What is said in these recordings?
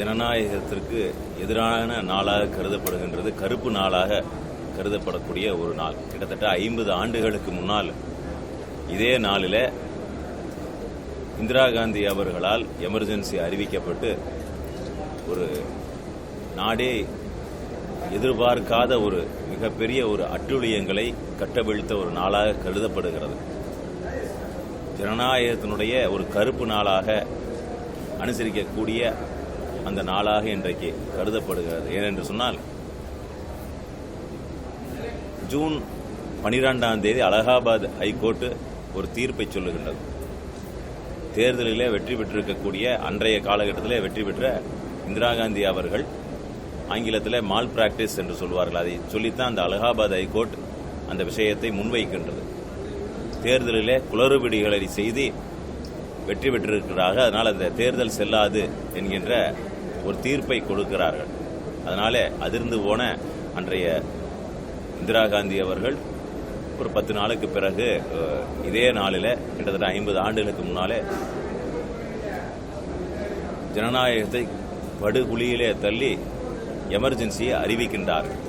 ஜனநாயகத்திற்கு எதிரான நாளாக கருதப்படுகின்றது. கருப்பு நாளாக கருதப்படக்கூடிய ஒரு நாள். கிட்டத்தட்ட ஐம்பது ஆண்டுகளுக்கு முன்னால் இதே நாளில் இந்திரா காந்தி அவர்களால் எமர்ஜென்சி அறிவிக்கப்பட்டு ஒரு நாடே எதிர்பார்க்காத ஒரு மிகப்பெரிய ஒரு அட்டுழியங்களை கட்டவிழ்த்த ஒரு நாளாக கருதப்படுகிறது. ஜனநாயகத்தினுடைய ஒரு கருப்பு நாளாக அனுசரிக்கக்கூடிய அந்த நாளாக இன்றைக்கு கருதப்படுகிறது. ஏனென்று சொன்னால் ஜூன் பனிரெண்டாம் தேதி அலகாபாத் ஹைகோர்ட்டு ஒரு தீர்ப்பை சொல்லுகின்றது. தேர்தலிலே வெற்றி பெற்றிருக்கக்கூடிய அன்றைய காலகட்டத்திலே வெற்றி பெற்ற இந்திரா காந்தி அவர்கள் ஆங்கிலத்தில் மால் பிராக்டிஸ் என்று சொல்வார்கள். அதை சொல்லித்தான் அந்த அலகாபாத் ஹைகோர்ட் அந்த விஷயத்தை முன்வைக்கின்றது. தேர்தலிலே குளறுபடிகளை செய்து வெற்றி பெற்றிருக்கிறார்கள். அதனால் அந்த தேர்தல் செல்லாது என்கின்ற ஒரு தீர்ப்பை கொடுக்கிறார்கள். அதனாலே அதிர்ந்து போன அன்றைய இந்திரா காந்தி அவர்கள் ஒரு பத்து நாளுக்கு பிறகு இதே நாளில் கிட்டத்தட்ட ஐம்பது ஆண்டுகளுக்கு முன்னாலே ஜனநாயகத்தை படுகுழியிலே தள்ளி எமர்ஜென்சியை அறிவிக்கின்றார்கள்.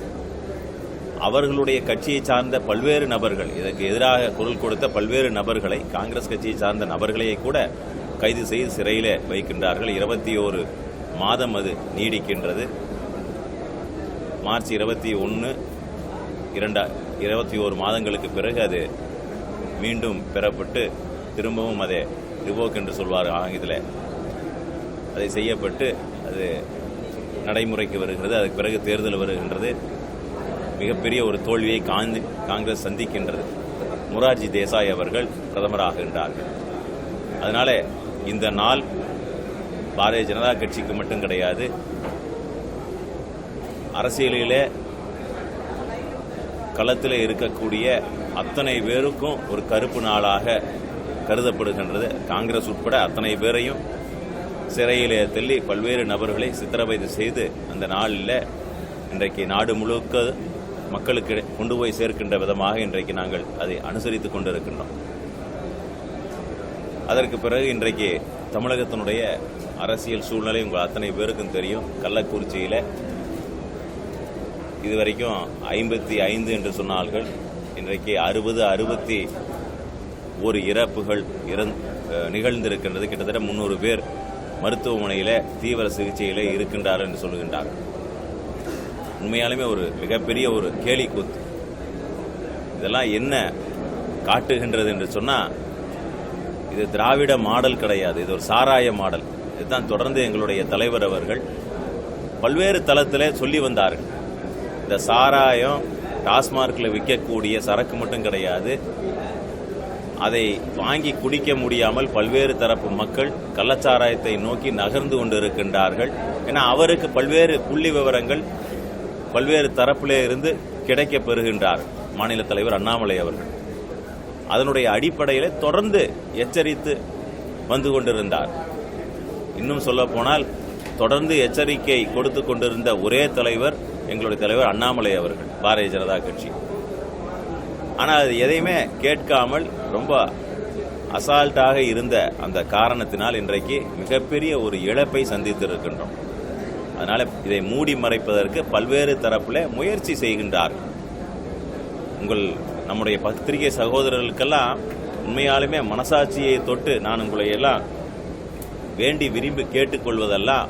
அவர்களுடைய கட்சியை சார்ந்த பல்வேறு நபர்கள் இதற்கு எதிராக குரல் கொடுத்த பல்வேறு நபர்களை காங்கிரஸ் கட்சியை சார்ந்த நபர்களையே கூட கைது செய்து சிறையில் வைக்கின்றார்கள். இருபத்தி ஓரு மாதம் அது நீடிக்கின்றது. மார்ச் இருபத்தி ஒன்று இரண்டா இருபத்தி ஓரு மாதங்களுக்கு பிறகு அது மீண்டும் பெறப்பட்டு திரும்பவும் அதை ரிவோக் என்று சொல்வார் ஆங்கிலத்தில். அதை செய்யப்பட்டு அது நடைமுறைக்கு வருகிறது. அதுக்கு பிறகு தேர்தல் வருகின்றது. மிகப்பெரிய ஒரு தோல்வியை காந்தி- காங்கிரஸ் சந்திக்கின்றது. மொரார்ஜி தேசாய் அவர்கள் பிரதமராகின்றார்கள். அதனால இந்த நாள் பாரதிய ஜனதா கட்சிக்கு மட்டும் கிடையாது. அரசியலிலே களத்தில் இருக்கக்கூடிய அத்தனை பேருக்கும் ஒரு கருப்பு நாளாக கருதப்படுகின்றது. காங்கிரஸ் உட்பட அத்தனை பேரையும் சிறையிலே தள்ளி பல்வேறு நபர்களை சித்திரவதை செய்து அந்த நாளில் இன்றைக்கு நாடு முழுக்க மக்களுக்கு கொண்டு போய் சேர்க்கின்ற விதமாக இன்றைக்கு நாங்கள் அதை அனுசரித்துக் கொண்டிருக்கின்றோம். அதற்கு பிறகு இன்றைக்கு தமிழகத்தினுடைய அரசியல் சூழ்நிலை உங்கள் அத்தனை பேருக்கும் தெரியும். கள்ளக்குறிச்சியில் இதுவரைக்கும் ஐம்பத்தி ஐந்து என்று சொன்னார்கள். இன்றைக்கு அறுபது அறுபத்தி ஒரு இறப்புகள் இறந் நிகழ்ந்திருக்கின்றது. கிட்டத்தட்ட முன்னூறு பேர் மருத்துவமனையில் தீவிர சிகிச்சையில் இருக்கின்றார்கள் என்று சொல்லுகின்றார்கள் உண்மையாலுமே ஒரு மிகப்பெரிய ஒரு கேலி கூத்து இதெல்லாம் என்ன காட்டுகின்றது என்று சொன்னால் இது திராவிட மாடல் கிடையாது. இது ஒரு சாராய மாடல். தான் தொடர்ந்து எங்களுடைய தலைவர் அவர்கள் பல்வேறு தளத்தில் சொல்லி வந்தார்கள். இந்த சாராயம் டாஸ்மார்க்கில் விற்கக்கூடிய சரக்கு மட்டும் கிடையாது. அதை வாங்கி குடிக்க முடியாமல் பல்வேறு தரப்பு மக்கள் கள்ளச்சாராயத்தை நோக்கி நகர்ந்து கொண்டிருக்கின்றார்கள். ஏன்னா அவருக்கு பல்வேறு புள்ளி விவரங்கள் பல்வேறு தரப்பிலே இருந்து கிடைக்க பெறுகின்றார் மாநில தலைவர் அண்ணாமலை அவர்கள். அதனுடைய அடிப்படையில் தொடர்ந்து எச்சரித்து வந்து கொண்டிருந்தார். இன்னும் சொல்ல போனால் தொடர்ந்து எச்சரிக்கை கொடுத்து கொண்டிருந்த ஒரே தலைவர் எங்களுடைய தலைவர் அண்ணாமலை அவர்கள் பாரதிய ஜனதா கட்சி. ஆனால் அது எதையுமே கேட்காமல் ரொம்ப அசால்ட்டாக இருந்த அந்த காரணத்தினால் இன்றைக்கு மிகப்பெரிய ஒரு இழப்பை சந்தித்திருக்கின்றோம். அதனால் இதை மூடி மறைப்பதற்கு பல்வேறு தரப்புல முயற்சி செய்கின்றார்கள். உங்கள் நம்முடைய பத்திரிகை சகோதரர்களுக்கெல்லாம் உண்மையாலுமே மனசாட்சியை தொட்டு நான் உங்களை எல்லாம் வேண்டி விரும்பி கேட்டுக்கொள்வதெல்லாம்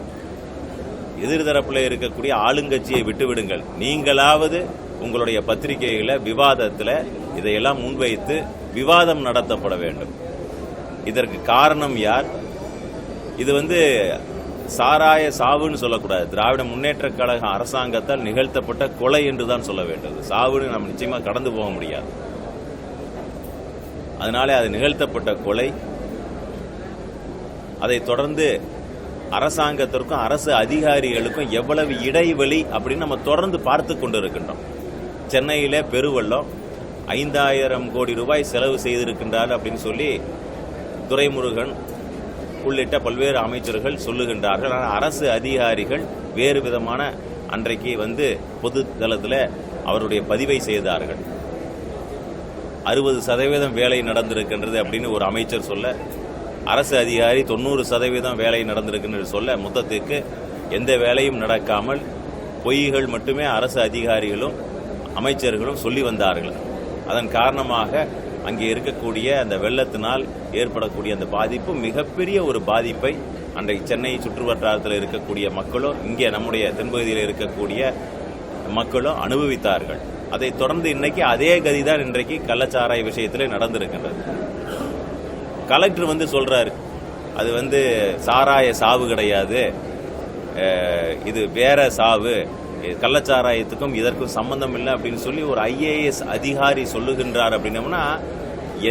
எதிர்தரப்பில் இருக்கக்கூடிய ஆளுங்கட்சியை விட்டுவிடுங்கள். நீங்களாவது உங்களுடைய பத்திரிகைகளை விவாதத்தில் இதையெல்லாம் முன்வைத்து விவாதம் நடத்தப்பட வேண்டும். இதற்கு காரணம் யார்? இது வந்து சாராய சாவுன்னு சொல்லக்கூடாது. திராவிட முன்னேற்ற கழக அரசாங்கத்தால் நிகழ்த்தப்பட்ட கொலை என்று தான் சொல்ல வேண்டும். சாவுன்னு நம்ம நிச்சயமா கடந்து போக முடியாது. அதனாலே அது நிகழ்த்தப்பட்ட கொலை. அதை தொடர்ந்து அரசாங்கத்திற்கும் அரசு அதிகாரிகளுக்கும் எவ்வளவு இடைவெளி அப்படின்னு நம்ம தொடர்ந்து பார்த்து கொண்டிருக்கின்றோம். சென்னையில் பெருவெள்ளம் ஐந்தாயிரம் கோடி ரூபாய் செலவு செய்திருக்கின்றார் அப்படின்னு சொல்லி துரைமுருகன் உள்ளிட்ட பல்வேறு அமைச்சர்கள் சொல்லுகின்றார்கள். ஆனால் அரசு அதிகாரிகள் வேறு விதமான அன்றைக்கு வந்து பொது தளத்தில் அவருடைய பதிவை செய்தார்கள். அறுபது சதவீதம் வேலை நடந்திருக்கின்றது அப்படின்னு ஒரு அமைச்சர் சொல்ல அரசு அதிகாரி தொண்ணூறு சதவீதம் வேலை நடந்திருக்குன்னு சொல்ல மொத்தத்துக்கு எந்த வேலையும் நடக்காமல் பொய்கள் மட்டுமே அரசு அதிகாரிகளும் அமைச்சர்களும் சொல்லி வந்தார்கள். அதன் காரணமாக அங்கே இருக்கக்கூடிய அந்த வெள்ளத்தினால் ஏற்படக்கூடிய அந்த பாதிப்பு மிகப்பெரிய ஒரு பாதிப்பை அன்றைக்கு சென்னை சுற்றுவட்டாரத்தில் இருக்கக்கூடிய மக்களும் இங்கே நம்முடைய தென்பகுதியில் இருக்கக்கூடிய மக்களும் அனுபவித்தார்கள். அதை தொடர்ந்து இன்னைக்கு அதே கதிதான் இன்றைக்கு கள்ளச்சாராய விஷயத்திலே நடந்திருக்கின்றது. கலெக்டர் வந்து சொல்றாரு. அது வந்து சாராய சாவு கிடையாது. இது வேற சாவு. இது கள்ளச்சாராயத்துக்கும் இதற்கும் சம்பந்தம் இல்லை அப்படின்னு சொல்லி ஒரு ஐஏஎஸ் அதிகாரி சொல்லுகின்றார் அப்படின்னம்னா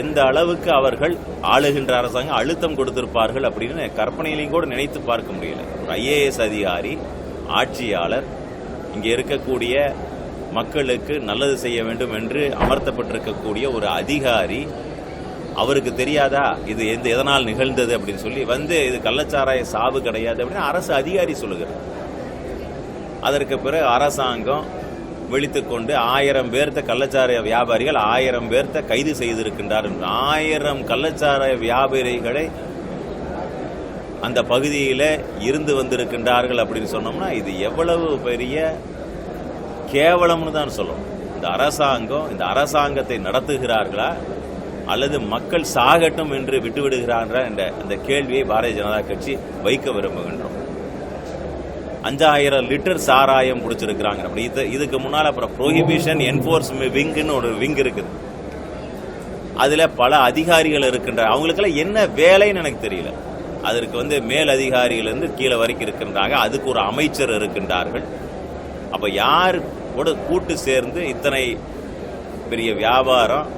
எந்த அளவுக்கு அவர்கள் ஆளுகின்ற அரசாங்கம் அழுத்தம் கொடுத்திருப்பார்கள் அப்படின்னு கற்பனையிலையும் கூட நினைத்து பார்க்க முடியல. ஒரு ஐஏஎஸ் அதிகாரி ஆட்சியாளர் இங்கே இருக்கக்கூடிய மக்களுக்கு நல்லது செய்ய வேண்டும் என்று அமர்த்தப்பட்டிருக்கக்கூடிய ஒரு அதிகாரி அவருக்கு தெரியாதா? இது எந்த எதனால் நிகழ்ந்தது அப்படின்னு சொல்லி வந்து இது கள்ளச்சாராய சாவு கிடையாது அப்படின்னு அரசு அதிகாரி சொல்லுகிறார் அதற்கு பிறகு அரசாங்கம் விழித்துக்கொண்டு ஆயிரம் பேர்த்த கள்ளச்சாராய வியாபாரிகள் ஆயிரம் பேர்த்த கைது செய்திருக்கின்றார் ஆயிரம் கள்ளச்சாராய வியாபாரிகளை அந்த பகுதியில் இருந்து வந்திருக்கின்றார்கள் அப்படின்னு சொன்னோம்னா இது எவ்வளவு பெரிய கேவலம்னு தான் சொல்லணும். இந்த அரசாங்கம் இந்த அரசாங்கத்தை நடத்துகிறார்களா? அல்லது மக்கள் சாகட்டும் என்று விட்டுவிடுகிறார்கள் என்ற அந்த கேள்வியை பாரதிய ஜனதா கட்சி வைக்க விரும்புகின்றோம். அஞ்சாயிரம் லிட்டர் சாராயம் பிடிச்சிருக்கிறாங்க அப்படி இது இதுக்கு முன்னால் அப்புறம் ப்ரோஹிபிஷன் என்ஃபோர்ஸ்மெண்ட் விங்குன்னு ஒரு விங் இருக்குது. அதில் பல அதிகாரிகள் இருக்கின்ற அவங்களுக்கெல்லாம் என்ன வேலைன்னு எனக்கு தெரியல. அதற்கு வந்து மேல் அதிகாரியிலிருந்து கீழே வரைக்கும் இருக்கின்றாங்க. அதுக்கு ஒரு அமைச்சர் இருக்கின்றார்கள். அப்போ யார் கூட கூட்டு சேர்ந்து இத்தனை பெரிய வியாபாரம்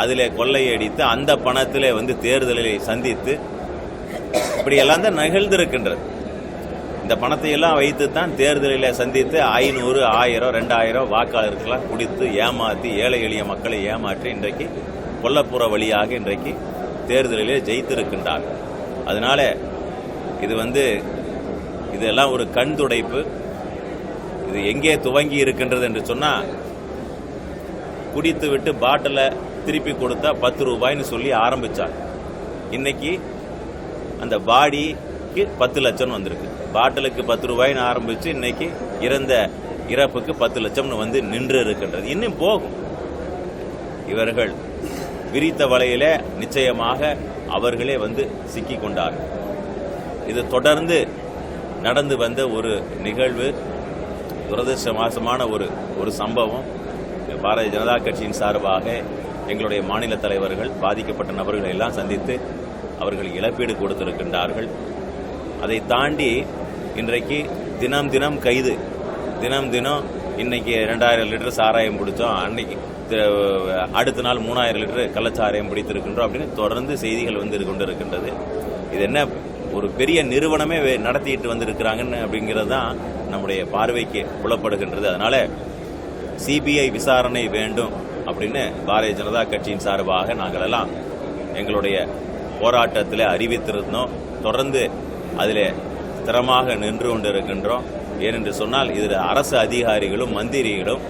அதில் கொள்ளையடித்து அந்த பணத்தில் வந்து தேர்தலை சந்தித்து இப்படியெல்லாம் தான் நிகழ்ந்திருக்கின்றது. இந்த பணத்தை எல்லாம் வைத்து தான் தேர்தலில் சந்தித்து ஐநூறு ஆயிரம் ரெண்டாயிரம் வாக்காளர்களாக குடித்து ஏமாற்றி ஏழை எளிய மக்களை ஏமாற்றி இன்றைக்கு கொல்லப்புற வழியாக இன்றைக்கு தேர்தலிலே ஜெயித்திருக்கின்றார். அதனால இது வந்து இதெல்லாம் ஒரு கண் துடைப்பு. இது எங்கே துவங்கி இருக்கின்றது என்று சொன்னால் குடித்து விட்டு பாட்டிலை திருப்பி கொடுத்தா பத்து ரூபாய்னு சொல்லி ஆரம்பிச்சாங்க. இன்னைக்கு அந்த பாடிக்கு பத்து லட்சம் வந்திருக்கு. பாட்டிலுக்கு பத்து ரூபாய்னு ஆரம்பிச்சு இன்னைக்கு இறந்த இறப்புக்கு பத்து லட்சம்னு வந்து நின்று இருக்கின்றது. இன்னும் போகும். இவர்கள் விரித்த வலையில நிச்சயமாக அவர்களே வந்து சிக்கி கொண்டார்கள். இது தொடர்ந்து நடந்து வந்த ஒரு நிகழ்வு துரதிருஷ்டமாசமான ஒரு ஒரு சம்பவம். பாரதிய ஜனதா கட்சியின் சார்பாக எங்களுடைய மாநில தலைவர்கள் பாதிக்கப்பட்ட நபர்களை எல்லாம் சந்தித்து அவர்கள் இழப்பீடு கொடுத்திருக்கின்றார்கள். அதை தாண்டி இன்றைக்கு தினம் தினம் கைது தினம் தினம் இன்னைக்கு ரெண்டாயிரம் லிட்டர் சாராயம் பிடிச்சோம் அன்னைக்கு அடுத்த நாள் மூணாயிரம் லிட்டர் கள்ளச்சாராயம் பிடித்திருக்கின்றோம் அப்படின்னு தொடர்ந்து செய்திகள் வந்து கொண்டிருக்கின்றது. இது என்ன ஒரு பெரிய நிறுவனமே வே- நடத்திட்டு வந்திருக்கிறாங்கன்னு அப்படிங்கிறது தான் நம்முடைய பார்வைக்கு புலப்படுகின்றது. அதனால சிபிஐ விசாரணை வேண்டும். அப்படின்னு பாரதிய ஜனதா கட்சியின் சார்பாக நாங்கள் எல்லாம் எங்களுடைய போராட்டத்தில் அறிவித்திருந்தோம். தொடர்ந்து அதில் திறமாக நின்று கொண்டிருக்கின்றோம். ஏனென்று சொன்னால் இதில் அரசு அதிகாரிகளும் மந்திரிகளும்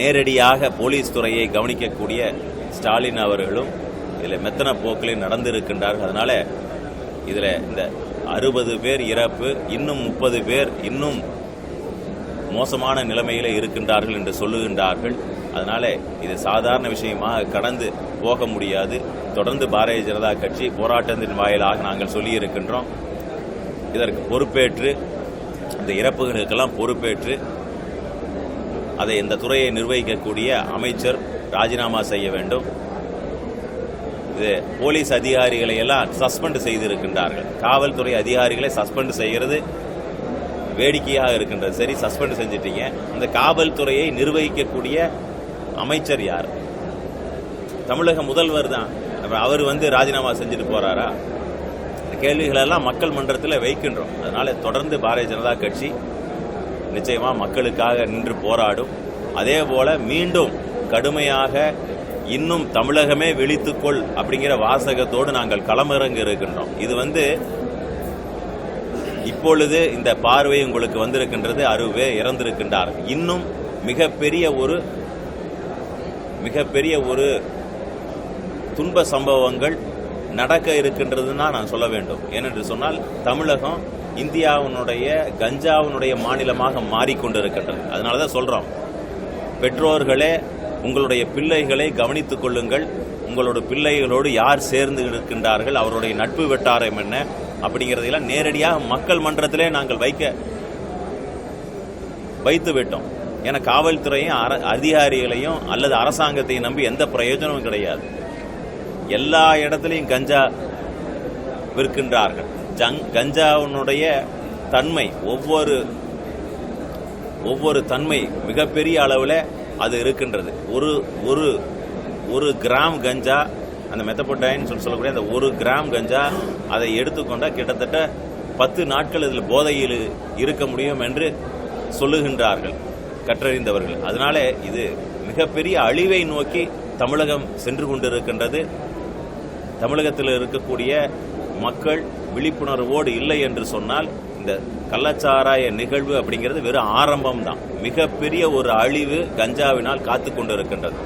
நேரடியாக போலீஸ் துறையை கவனிக்கக்கூடிய ஸ்டாலின் அவர்களும் இதில் மெத்தன போக்கில் நடந்திருக்கின்றார்கள். அதனால் இதில் இந்த அறுபது பேர் இறப்பு இன்னும் முப்பது பேர் இன்னும் மோசமான நிலைமையில இருக்கின்றார்கள் என்று சொல்லுகின்றார்கள். அதனால இது சாதாரண விஷயமாக கடந்து போக முடியாது. தொடர்ந்து பாரதிய ஜனதா கட்சி போராட்டத்தின் வாயிலாக நாங்கள் சொல்லியிருக்கின்றோம். இதற்கு பொறுப்பேற்று இந்த இறப்புகளுக்கெல்லாம் பொறுப்பேற்று அதை இந்த துறையை நிர்வகிக்கக்கூடிய அமைச்சர் ராஜினாமா செய்ய வேண்டும். இது போலீஸ் அதிகாரிகளை எல்லாம் சஸ்பெண்ட் செய்திருக்கின்றார்கள். காவல்துறை அதிகாரிகளை சஸ்பெண்ட் செய்கிறது. வேடிக்கையாக இருக்கின்றது. சரி சஸ்பெண்ட் செஞ்சிட்டீங்க. இந்த காவல்துறையை நிர்வகிக்கக்கூடிய அமைச்சர் யார்? தமிழக முதல்வர் தான். அவர் வந்து ராஜினாமா செஞ்சுட்டு போறாரா? இந்த கேள்விகள் எல்லாம் மக்கள் மன்றத்தில் வைக்கின்றோம். அதனால தொடர்ந்து பாரதிய ஜனதா கட்சி நிச்சயமா மக்களுக்காக நின்று போராடும். அதே போல மீண்டும் கடுமையாக இன்னும் தமிழகமே விழித்துக்கொள் அப்படிங்கிற வாசகத்தோடு நாங்கள் களமிறங்க இருக்கின்றோம். இது வந்து இப்பொழுது இந்த பார்வை உங்களுக்கு வந்திருக்கின்றது அருவே இறந்திருக்கின்றார். இன்னும் மிகப்பெரிய ஒரு மிகப்பெரிய ஒரு துன்ப சம்பவங்கள் நடக்க இருக்கின்றதுன்னா நான் சொல்ல வேண்டும். ஏனென்று சொன்னால் தமிழகம் இந்தியாவினுடைய கஞ்சாவினுடைய மாநிலமாக மாறிக்கொண்டிருக்கின்றது. அதனால தான் சொல்கிறோம் பெற்றோர்களே உங்களுடைய பிள்ளைகளை கவனித்துக் கொள்ளுங்கள். உங்களோட பிள்ளைகளோடு யார் சேர்ந்து இருக்கின்றார்கள்? அவருடைய நட்பு வெட்டாரம் என்ன? அப்படிங்கிறதையெல்லாம் நேரடியாக மக்கள் மன்றத்திலே நாங்கள் வைக்க வைத்து விட்டோம். ஏன்னா காவல்துறையும் அர- அதிகாரிகளையும் அல்லது அரசாங்கத்தையும் நம்பி எந்த பிரயோஜனமும் கிடையாது. எல்லா இடத்துலையும் கஞ்சா விற்கின்றார்கள். ஜங் கஞ்சாவினுடைய தன்மை ஒவ்வொரு ஒவ்வொரு தன்மை மிகப்பெரிய அளவில் அது இருக்கின்றது. ஒரு ஒரு ஒரு கிராம் கஞ்சா அந்த மெத்தப்போட்டைன்னு சொல்லி சொல்லக்கூடிய அந்த ஒரு கிராம் கஞ்சா அதை எடுத்துக்கொண்டால் கிட்டத்தட்ட பத்து நாட்கள் இதில் போதையில் இருக்க முடியும் என்று சொல்லுகின்றார்கள் கற்றறிந்தவர்கள். அதனால இது மிகப்பெரிய அழிவை நோக்கி தமிழகம் சென்று கொண்டிருக்கின்றது. தமிழகத்தில் இருக்கக்கூடிய மக்கள் விழிப்புணர்வோடு இல்லை என்று சொன்னால் இந்த கள்ளச்சாராய நிகழ்வு அப்படிங்கிறது வெறும் ஆரம்பம் தான் மிகப்பெரிய ஒரு அழிவு கஞ்சாவினால் காத்து கொண்டிருக்கின்றது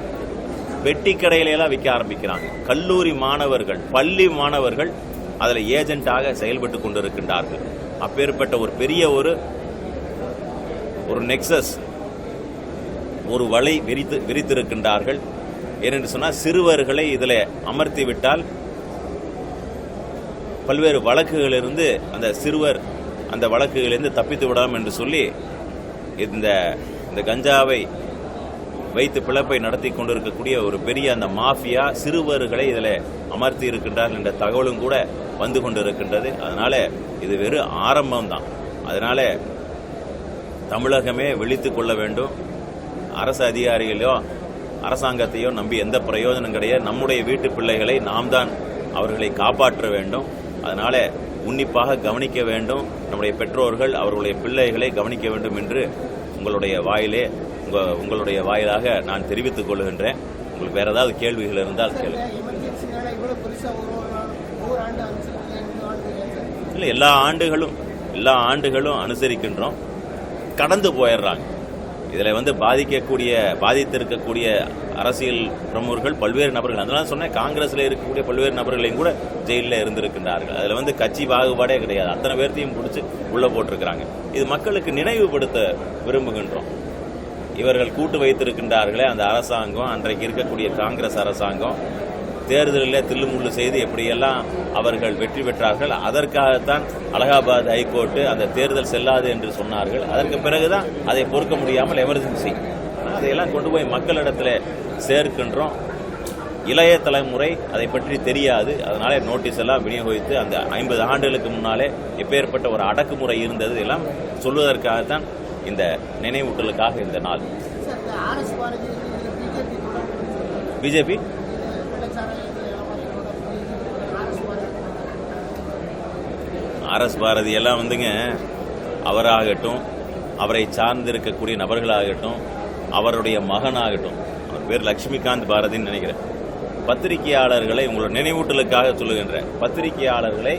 பெட்டி கடையிலெல்லாம் விற்க ஆரம்பிக்கிறாங்க. கல்லூரி மாணவர்கள் பள்ளி மாணவர்கள் அதில் ஏஜென்ட்டாக செயல்பட்டு கொண்டிருக்கின்றார்கள். அப்பேற்பட்ட ஒரு பெரிய ஒரு ஒரு நெக்ஸஸ் ஒரு வலை விரித்து விரித்திருக்கின்றார்கள். ஏனென்று சொன்னால் சிறுவர்களை இதில் அமர்த்தி விட்டால் பல்வேறு வழக்குகளிலிருந்து அந்த சிறுவர் அந்த வழக்குகளிலிருந்து தப்பித்து விடலாம் என்று சொல்லி இந்த இந்த கஞ்சாவை வைத்து பிழப்பை நடத்தி கொண்டிருக்கக்கூடிய ஒரு பெரிய அந்த மாஃபியா சிறுவர்களை இதில் அமர்த்தி இருக்கின்றார் என்ற தகவலும் கூட வந்து கொண்டிருக்கின்றது. அதனால இது வெறும் ஆரம்பம் தான். அதனால தமிழகமே விழித்து கொள்ள வேண்டும். அரசு அதிகாரிகளையோ அரசாங்கத்தையோ நம்பி எந்த பிரயோஜனம் கிடையாது. நம்முடைய வீட்டு பிள்ளைகளை நாம் தான் அவர்களை காப்பாற்ற வேண்டும். அதனால உன்னிப்பாக கவனிக்க வேண்டும். நம்முடைய பெற்றோர்கள் அவர்களுடைய பிள்ளைகளை கவனிக்க வேண்டும் என்று உங்களுடைய வாயிலே உங்க உங்களுடைய வாயிலாக நான் தெரிவித்துக் கொள்கின்றேன் உங்களுக்கு வேற ஏதாவது கேள்விகள் இருந்தால் கேளுங்க. இல்லை எல்லா ஆண்டுகளும் எல்லா ஆண்டுகளும் அனுசரிக்கின்றோம். கடந்து போயிடுறாங்க. இதில் வந்து பாதிக்கக்கூடிய பாதித்திருக்கக்கூடிய அரசியல் பிரமுகர்கள் பல்வேறு நபர்கள் அதனால சொன்னேன் காங்கிரஸில் இருக்கக்கூடிய பல்வேறு நபர்களையும் கூட ஜெயிலில் இருந்திருக்கின்றார்கள். அதில் வந்து கட்சி பாகுபாடே கிடையாது. அத்தனை பேர்த்தையும் பிடிச்சி உள்ளே போட்டிருக்கிறாங்க. இது மக்களுக்கு நினைவுபடுத்த விரும்புகின்றோம். இவர்கள் கூட்டு வைத்திருக்கின்றார்களே அந்த அரசாங்கம் அன்றைக்கு இருக்கக்கூடிய காங்கிரஸ் அரசாங்கம் தேர்தலில் தில்லுமுள்ளு செய்து எப்படியெல்லாம் அவர்கள் வெற்றி பெற்றார்கள் அதற்காகத்தான் அலகாபாத் ஹைகோர்ட்டு அந்த தேர்தல் செல்லாது என்று சொன்னார்கள். அதற்கு பிறகுதான் அதை பொறுக்க முடியாமல் எமர்ஜென்சி அதையெல்லாம் கொண்டு போய் மக்களிடத்தில் சேர்க்கின்றோம். இளைய தலைமுறை அதை பற்றி தெரியாது. அதனால நோட்டீஸ் எல்லாம் விநியோகித்து அந்த ஐம்பது ஆண்டுகளுக்கு முன்னாலே எப்பேற்பட்ட ஒரு அடக்குமுறை இருந்தது எல்லாம் சொல்வதற்காகத்தான் இந்த நினைவூட்டலுக்காக இந்த நாள். பிஜேபி? கூட ஆர்எஸ் பாரதி எல்லாம் வந்துங்க அவராகட்டும் அவரை சார்ந்து இருக்கக்கூடிய நபர்களாகட்டும் அவருடைய மகனாகட்டும் அவர் பேர் லட்சுமிகாந்த் பாரதின்னு நினைக்கிறேன். பத்திரிகையாளர்களை உங்களோட நினைவூட்டலுக்காக சொல்லுகின்ற பத்திரிகையாளர்களை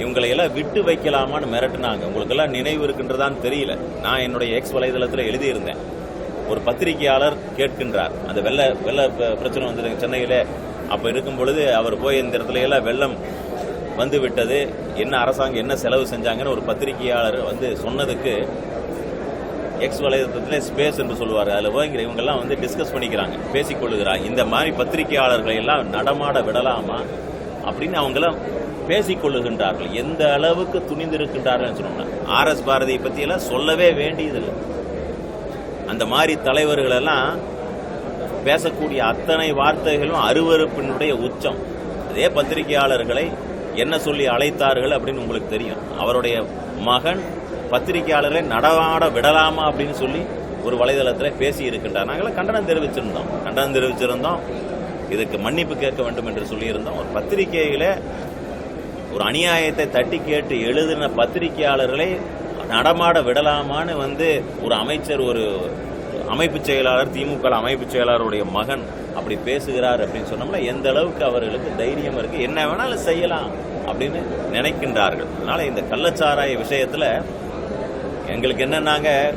இவங்களை எல்லாம் விட்டு வைக்கலாமான்னு மிரட்டினாங்க. உங்களுக்கெல்லாம் நினைவு இருக்கின்றதான்னு தெரியல. நான் என்னுடைய எக்ஸ் வலைதளத்தில் எழுதியிருந்தேன். ஒரு பத்திரிகையாளர் கேட்கின்றார். அந்த வெள்ள வெள்ள ப- பிரச்சனை வந்துருக்கு சென்னையில். அப்போ இருக்கும் பொழுது அவர் போய் இந்த இடத்துல எல்லாம் வெள்ளம் வந்து விட்டது என்ன அரசாங்கம் என்ன செலவு செஞ்சாங்கன்னு ஒரு பத்திரிகையாளர் வந்து சொன்னதுக்கு எக்ஸ் வலைதளத்தில் ஸ்பேஸ் என்று சொல்லுவார். அதில் போய் இவங்கெல்லாம் வந்து டிஸ்கஸ் பண்ணிக்கிறாங்க. பேசிக்கொள்ளுகிறாங்க. இந்த மாதிரி பத்திரிகையாளர்களை எல்லாம் நடமாட விடலாமா? அப்படின்னு அவங்கெல்லாம் பேசிக்கொள்ளுகின்றார்கள். எந்த அளவுக்கு துணிந்திருக்கின்றார்கள் சொன்னோம்னா ஆர் எஸ் பாரதியை பற்றியெல்லாம் சொல்லவே வேண்டியதில்லை. அந்த மாதிரி தலைவர்களெல்லாம் பேசக்கூடிய அத்தனை வார்த்தைகளும் அருவருப்பினுடைய உச்சம். அதே பத்திரிகையாளர்களை என்ன சொல்லி அழைத்தார்கள் அப்படின்னு உங்களுக்கு தெரியும். அவருடைய மகன் பத்திரிகையாளர்களை நடமாட விடலாமா அப்படின்னு சொல்லி ஒரு வலைதளத்தில் பேசி இருக்கின்றார் நாங்களாம் கண்டனம் தெரிவிச்சிருந்தோம். கண்டனம் தெரிவிச்சிருந்தோம். இதுக்கு மன்னிப்பு கேட்க வேண்டும் என்று சொல்லியிருந்தோம். ஒரு பத்திரிகையில ஒரு அநியாயத்தை தட்டி கேட்டு எழுதின பத்திரிகையாளர்களை நடமாட விடலாமான்னு வந்து ஒரு அமைச்சர் ஒரு அமைப்பு செயலாளர் திமுக அமைப்பு செயலாளருடைய மகன் அப்படி பேசுகிறார் அப்படின்னு சொன்னோம்னா எந்த அளவுக்கு அவர்களுக்கு தைரியம் இருக்கு என்ன வேணாலும் செய்யலாம் அப்படின்னு நினைக்கின்றார்கள். அதனால இந்த கள்ளச்சாராய விஷயத்துல எங்களுக்கு என்னன்னாங்க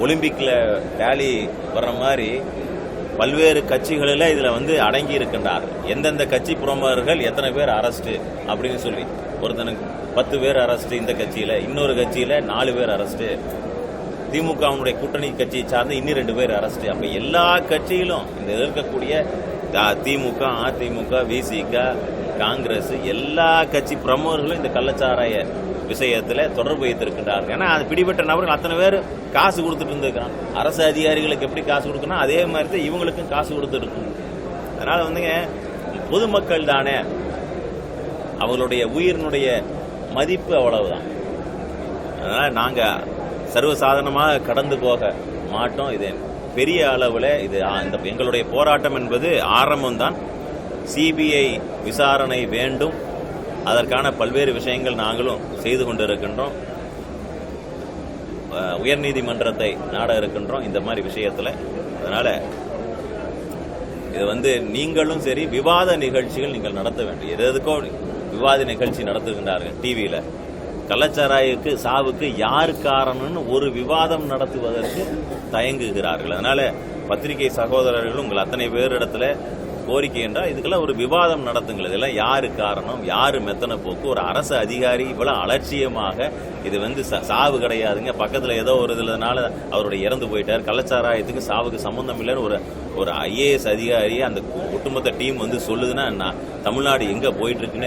ஒலிம்பிக்ல டேலி வர்ற மாதிரி பல்வேறு கட்சிகளில் இதில் வந்து அடங்கி இருக்கின்றார்கள் எந்தெந்த கட்சி பிரமுகர்கள் எத்தனை பேர் அரெஸ்ட்டு அப்படின்னு சொல்லி. ஒருத்தனுக்கு பத்து பேர் அரெஸ்ட் இந்த கட்சியில் இன்னொரு கட்சியில் நாலு பேர் அரெஸ்ட்டு திமுகவுடைய கூட்டணி கட்சியை சார்ந்து இன்னும் ரெண்டு பேர் அரெஸ்ட் அப்போ எல்லா கட்சியிலும் இந்த இருக்கக்கூடிய த- திமுக அதிமுக விசிக காங்கிரஸ் எல்லா கட்சி பிரமுகர்களும் இந்த கள்ளச்சாராய விஷயத்தில் தொடர்பு வைத்திருக்கின்றார்கள். ஏன்னா அது பிடிபட்ட நபர்கள் அத்தனை பேர் காசு கொடுத்துட்டு இருந்திருக்கான் அரசு அதிகாரிகளுக்கு எப்படி காசு கொடுக்கணும் அதே மாதிரி தான் இவங்களுக்கும் காசு கொடுத்துருக்கு அதனால வந்துங்க பொதுமக்கள் தானே அவங்களுடைய உயிரினுடைய மதிப்பு அவ்வளவுதான். அதனால் நாங்கள் சர்வசாதாரணமாக கடந்து போக மாட்டோம். இது பெரிய அளவில் இது இந்த எங்களுடைய போராட்டம் என்பது ஆரம்பம்தான். சிபிஐ விசாரணை வேண்டும். அதற்கான பல்வேறு விஷயங்கள் நாங்களும் செய்து கொண்டிருக்கின்றோம். உயர்நீதிமன்றத்தை நாட இருக்கின்றோம் இந்த மாதிரி விஷயத்துல. அதனால இது வந்து நீங்களும் சரி விவாத நிகழ்ச்சிகள் நீங்கள் நடத்த வேண்டும் எது எதுக்கோ விவாத நிகழ்ச்சி நடத்துகின்றார்கள் டிவியில கள்ளச்சாராய்க்கு சாவுக்கு யார் காரணம்னு ஒரு விவாதம் நடத்துவதற்கு தயங்குகிறார்கள். அதனால பத்திரிகை சகோதரர்களும் உங்கள் அத்தனை பேரிடத்துல கோரிக்கை என்றால் இதுக்கெல்லாம் ஒரு விவாதம் நடத்துங்கள். இதெல்லாம் யாரு காரணம்? யாரு மெத்தன போக்கு? ஒரு அரசு அதிகாரி இவ்வளோ அலட்சியமாக இது வந்து ச- சாவு கிடையாதுங்க. பக்கத்தில் ஏதோ ஒரு இதுலனால அவருடைய இறந்து போயிட்டார். கள்ளச்சாராயத்துக்கு சாவுக்கு சம்மந்தம் இல்லைன்னு ஒரு ஒரு ஐஏஎஸ் அதிகாரி அந்த ஒட்டுமொத்த டீம் வந்து சொல்லுதுன்னா நான் தமிழ்நாடு எங்கே போயிட்டுருக்குன்னே